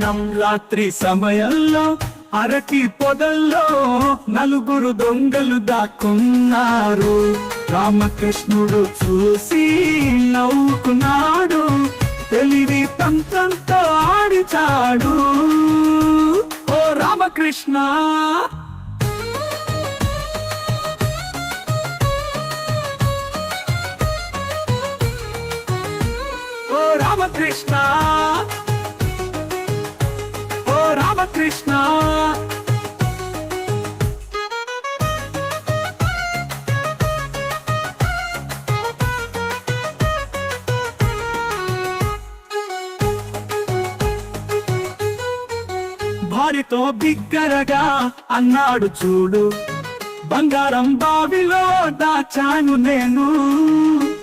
రాత్రి సమయంలో అరటి పొదల్లో నలుగురు దొంగలు దాక్కున్నారు. రామకృష్ణుడు చూసి నవ్వుకున్నాడు తెలివి తంత్రంతో ఆడిచాడు. ఓ రామకృష్ణ! ఓ రామకృష్ణ! భార్యతో బిగ్గరగా అన్నాడు చూడు. బంగారం బావిలో దాచాను నేను.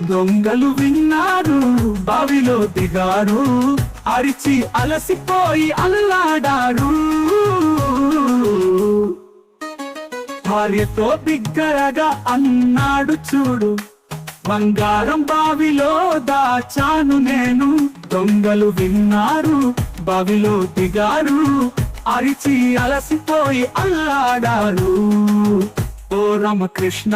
దొంగలు విన్నారు బావిలో దిగారు అరిచి అలసిపోయి అల్లాడారు భార్యతో బిగ్గరగా అన్నాడు చూడు. బంగారం బావిలో దాచాను నేను. దొంగలు విన్నారు బావిలో దిగారు. అరిచి అలసిపోయి అల్లాడారు. ఓ రామకృష్ణ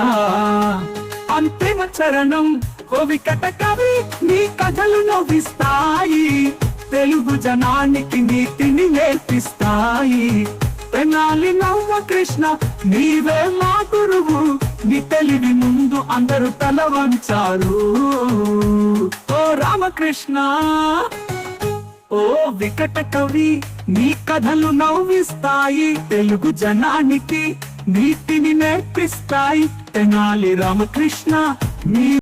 అంతిమ చరణం కోవికట కవి నీ కథలు నవ్విస్తాయి. తెలుగు జనానికి నీతిని నేర్పిస్తాయి. తెనాలి నవ్వ కృష్ణ నీవే మా గురువు. నీ తెలివి ముందు అందరూ తల వంచారు ఓ రామకృష్ణ ఓ వికట కవి నీ కథలు నవ్విస్తాయి. తెలుగు జనానికి నీతిని నేర్పిస్తాయి. తెనాలి రామకృష్ణ నీ